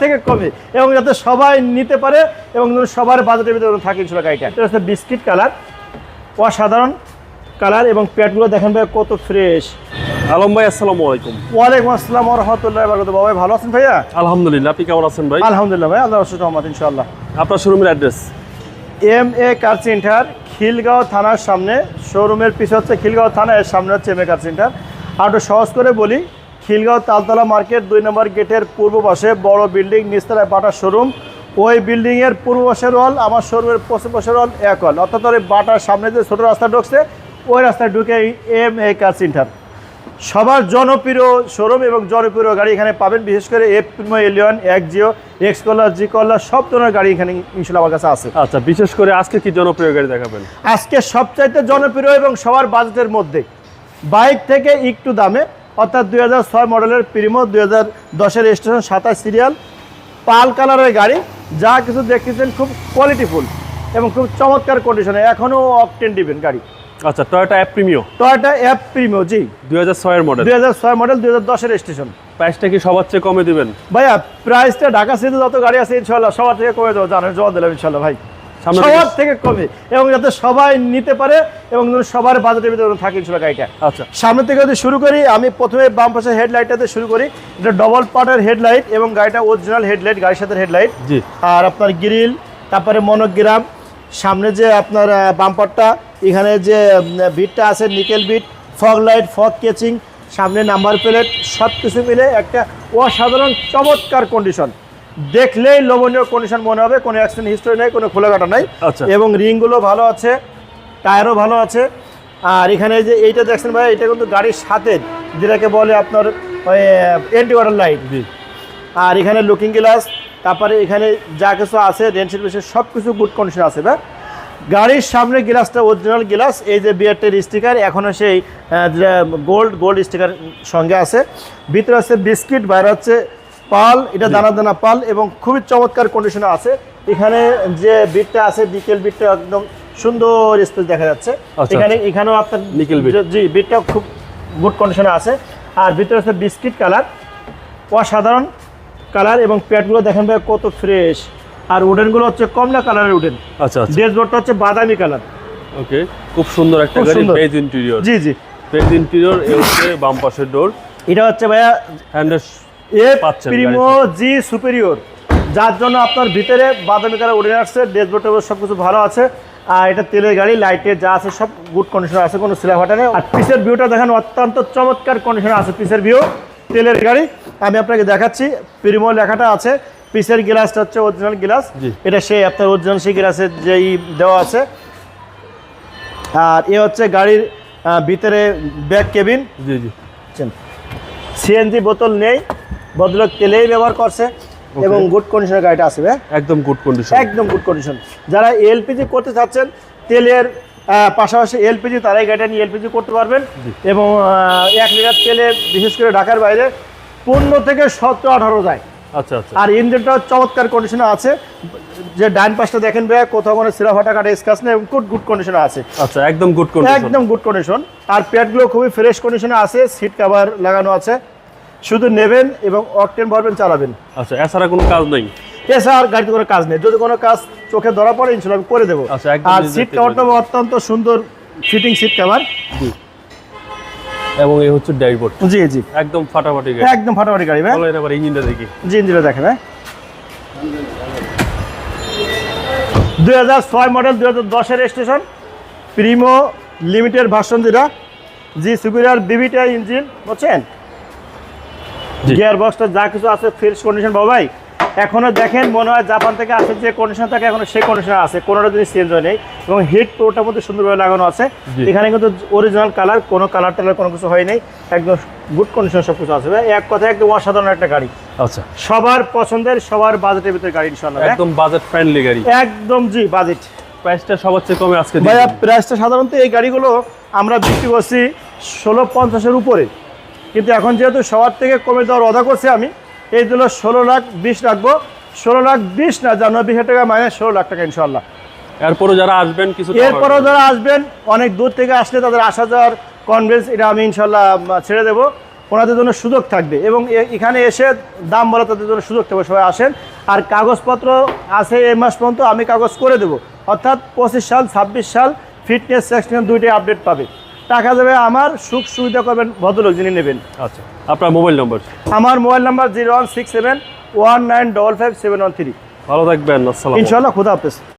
থেকে কমে এবং যাতে সবাই নিতে পারে এবং সবার বাজেটের ভিতরে থাকে ইনশাল্লাহ গাড়িটা। এটা হচ্ছে বিস্কিট কালার অসাধারণ কালার এবং প্যাটগুলো দেখেন ভাই কত ফ্রেশ। আলম ভাই আসসালামু আলাইকুম। ওয়ালাইকুম আসসালাম রহমতুল্লাহ বারকাত ভাই ভালো আছেন ভাইয়া? আলহামদুলিল্লাহ আপনি কেমন আছেন ভাই? আলহামদুলিল্লাহ ভাই আল্লাহ রসুল রহমত ইনশাল্লাহ আপনার শোরুমের address? M A car centre Khilgaon থানার সামনে। শোরুমের পিছনে হচ্ছে খিলগাঁও থানা এর সামনে হচ্ছে এম এ কার সেন্টার আর একটু সহজ করে বলি খিলগাঁও তালতলা মার্কেট দুই নম্বর গেটের পূর্ব পাশে বড় বিল্ডিং নিচতলায় বাটার শোরুম। ওই বিল্ডিংয়ের পূর্ব পাশের হল আমার শোরুমের পশ্চিম পাশের হল এক হল অর্থাৎ ওই বাটার সামনে যে ছোটো রাস্তা ঢুকছে ওই রাস্তায় ঢুকে এম এ কার সেন্টার সবার জনপ্রিয় শোরুম এবং জনপ্রিয় গাড়ি এখানে পাবেন বিশেষ করে এফ প্রিমো এলিয়ন এক জিও এক্স কলার জি কলার সব ধরনের গাড়ি এখানে ইনশাল্লাহ আমার কাছে আছে। আচ্ছা বিশেষ করে আজকে কি জনপ্রিয় গাড়ি দেখাবেন? আজকে সবচাইতে জনপ্রিয় এবং সবার বাজেটের মধ্যে। বাইক থেকে একটু দামে অর্থাৎ দুই হাজার ছয় মডেলের প্রিমো দুই হাজার দশের স্টেশন সাতাশ সিরিয়াল পাল কালারের গাড়ি যা কিছু দেখতেছেন খুব কোয়ালিটিফুল এবং খুব চমৎকার কন্ডিশনে এখনও অকটেন দিবেন গাড়ি। আচ্ছা টয়োটা অ্যাপ প্রিমিও টয়টা অ্যাপ প্রিমিও জি। দুই হাজার ছয়ের মডেল দুই হাজার ছয় মডেল দুই হাজার দশের স্টেশন প্রাইসটা কি সবার চেয়ে কমে দিবেন? ভাইয়া প্রাইসটা ঢাকা সিটিতে যত গাড়ি আছে ইনশাল্লাহ সবার থেকে কমে দেবো। জানেন জমা দিলাম ইনশাল্লাহ ভাই। সবার থেকে কমে এবং যাতে সবাই নিতে পারে এবং সবার বাজেটের ভিতরে থাকে ইনশাল্লাহ গাড়িটা। আচ্ছা। সামনে থেকে যদি শুরু করি আমি প্রথমে বাম পাশে হেডলাইটটাতে শুরু করি। এটা ডবল পার্টের হেডলাইট এবং গাড়িটা অরিজিনাল হেডলাইট গাড়ির সাথে হেডলাইট জি। আর আপনার গ্রিল তারপরে মনোগ্রাম সামনে যে আপনার বাম্পারটা এখানে যে বিটটা আছে nickel bit fog light fog কেচিং সামনে নাম্বার প্লেট সব কিছু মিলে একটা অসাধারণ চমৎকার কন্ডিশন দেখলেই লোভনীয় কন্ডিশন মনে হবে কোনো অ্যাক্সিডেন্ট হিস্টোরি নেই কোনো খোলা কাটা নাই। আচ্ছা। এবং রিংগুলো ভালো আছে টায়ারও ভালো আছে। আর এখানে যে এইটা দেখছেন ভাই এটা কিন্তু গাড়ির সাথে যেটাকে বলে আপনার ওই এন্টি ওয়াটার লাইট আর এখানে লুকিং গ্লাস তারপরে এখানে যা কিছু আছে রেন্সের বিষয়ে সব কিছু গুড কন্ডিশন আছে ভাই। গাড়ির সামনে গ্লাসটা অরিজিনাল গ্লাস এই যে বিয়ারটের স্টিকার এখনও সেই গোল্ড গোল্ড স্টিকার সঙ্গে আছে। ভিতরে আছে বিস্কিট বাইরে হচ্ছে পাল এটা দানা দানা পাল এবং খুবই চমৎকার কন্ডিশনে আছে। এখানে যে বিটটা আছে ডিটেল বিটটা একদম সুন্দর স্পেস দেখা যাচ্ছে। আচ্ছা, এখানে এখানেও আপনার Nickel bit। জি বিটটা খুব গুড কন্ডিশনে আছে। আর ভিতরে আছে বিস্কিট কালার অসাধারণ কালার এবং প্যাডগুলো দেখেন ভাই কত ফ্রেশ আর উডেনগুলো হচ্ছে কমলা কালারের উডেন আচ্ছা আচ্ছা। ড্যাশবোর্ডটা হচ্ছে বাদামি কালার ওকে খুব সুন্দর একটা গাড়ি। পেজ ইন্টেরিয়র জি জি। পেজ ইন্টেরিয়র এ হচ্ছে বাম পাশের ডোর এটা হচ্ছে ভাইয়া হ্যান্ডেল এ প্রিমো জি সুপেরিয়র যার জন্য আপনার ভিতরে বাদামি কালার উডেন আসছে ড্যাশবোর্ডটা সব কিছু ভালো আছে আর এটা তেলের গাড়ি লাইটের যা আছে সব গুড কন্ডিশন আছে কোনো সিলা ফাটা নেই আর পিসের ভিউটা দেখেন অত্যন্ত চমৎকার কন্ডিশন আছে পিসের ভিউ তেলের গাড়ি আমি আপনাকে দেখাচ্ছি প্রিমো লেখাটা আছে পিসের গ্লাসটা হচ্ছে অরিজিনাল গ্লাস এটা সেই আপনার অরিজিনাল সেই গ্লাসের যেই দেওয়া আছে আর এ হচ্ছে গাড়ির ভিতরে ব্যাক কেবিন জি জি সিএনজি বোতল নেই ভদ্রলোক তেলেই ব্যবহার করছে এবং গুড কন্ডিশনের গাড়িটা আসবে একদম গুড কন্ডিশন একদম গুড কন্ডিশন যারা এলপিজি করতে চাচ্ছেন তেলের পাশাপাশি এলপিজি তারাই গাড়িটা নিয়ে এলপিজি করতে পারবেন এবং এক লিটার তেলে বিশেষ করে ঢাকার বাইরে পনেরো থেকে সতেরো আঠারো যায়। আচ্ছা আচ্ছা। আর ইঞ্জিনটাও চমৎকার কন্ডিশনে আছে। যে ডাইন পাশটা দেখেন ভাই কোথাও কোনো সিরা ফাটা কাটা স্কাচ নেই গুড গুড কন্ডিশনে আছে। আচ্ছা একদম গুড কন্ডিশন একদম গুড কন্ডিশন আর প্যাডগুলো খুবই ফ্রেশ কন্ডিশনে আছে সিট কভার লাগানো আছে। শুধু নেবেন এবং অকটেন ভরবেন চালাবেন। আচ্ছা এছাড়া কোনো কাজ নেই? এছাড়া গাড়িতে কোনো কাজ নেই। যদি কোনো কাজ চোখে ধরা পড়ে ইনশাল্লাহ আমি করে দেবো। আচ্ছা, একদম আর সিট কভারটা অত্যন্ত সুন্দর ফিটিং সিট কভার এবং এই হচ্ছে ড্যাশবোর্ড। জি জি। একদম ফাটাফাটি গাড়ি। একদম ফাটাফাটি গাড়ি ভাই। চলো এবার ইঞ্জিনটা দেখি। জি ইঞ্জিনটা দেখেন ভাই। দুই হাজার ছয় মডেল দুই হাজার দশের স্টেশন প্রিমো লিমিটেড ভার্সন যেটা জি সুপিরিয়ার বিবিটা ইঞ্জিন বুঝছেন। গিয়ার বক্সটা যা কিছু আছে ফ্রেশ কন্ডিশন বাবাই এখনও দেখেন মনে হয় জাপান থেকে আসে যে কন্ডিশন থাকে এখনও সেই কন্ডিশন আছে কোনোটা জিনিস চেঞ্জ হয় নেই এবং হিট প্রোটার মধ্যে সুন্দরভাবে লাগানো আছে। এখানে কিন্তু অরিজিনাল কালার কোনো কালার টালার কোনো কিছু হয় নাই একদম গুড কন্ডিশন সব কিছু আছে। এক কথায় একদম অসাধারণ একটা গাড়ি। আচ্ছা। সবার পছন্দের সবার বাজেটের ভিতরে গাড়ি একদম বাজেট ফ্রেন্ডলি গাড়ি। একদম জি বাজেট প্রাইসটা সবার চেয়ে কমে আজকে ভাইয়া প্রাইসটা সাধারণত এই গাড়িগুলো আমরা বিক্রি করছি ষোলো পঞ্চাশের উপরে। কিন্তু এখন যেহেতু সবার থেকে কমে দেওয়ার অদা করছি আমি এই দিল ষোলো লাখ বিশ রাখব। ষোলো লাখ বিশ না নব্বই হাজার টাকা মাইনাস ষোলো লাখ টাকা ইনশাল্লাহ এরপরও যারা আসবেন কিছু এরপরও যারা আসবেন অনেক দূর থেকে আসলে তাদের আসা যাওয়ার কনভেন্স এটা আমি ইনশাল্লাহ ছেড়ে দেবো। ওনাদের জন্য সুযোগ থাকবে এবং এখানে এসে দাম বলা তাদের জন্য সুযোগ থাকবে সবাই আসেন। আর কাগজপত্র আছে এই মাস পর্যন্ত আমি কাগজ করে দেবো। অর্থাৎ পঁচিশ সাল ছাব্বিশ সাল ফিটনেস সেকশন দুইটাই আপডেট পাবে। টাকা যাবে আমার সুখ সুবিধা করবেন ভদ্রলোক যিনি নেবেন। আচ্ছা আপনার মোবাইল নম্বর? আমার mobile number zero one six seven one nine double five seven one three. ভালো থাকবেন ইনশাল্লাহ খুদা হাফেজ।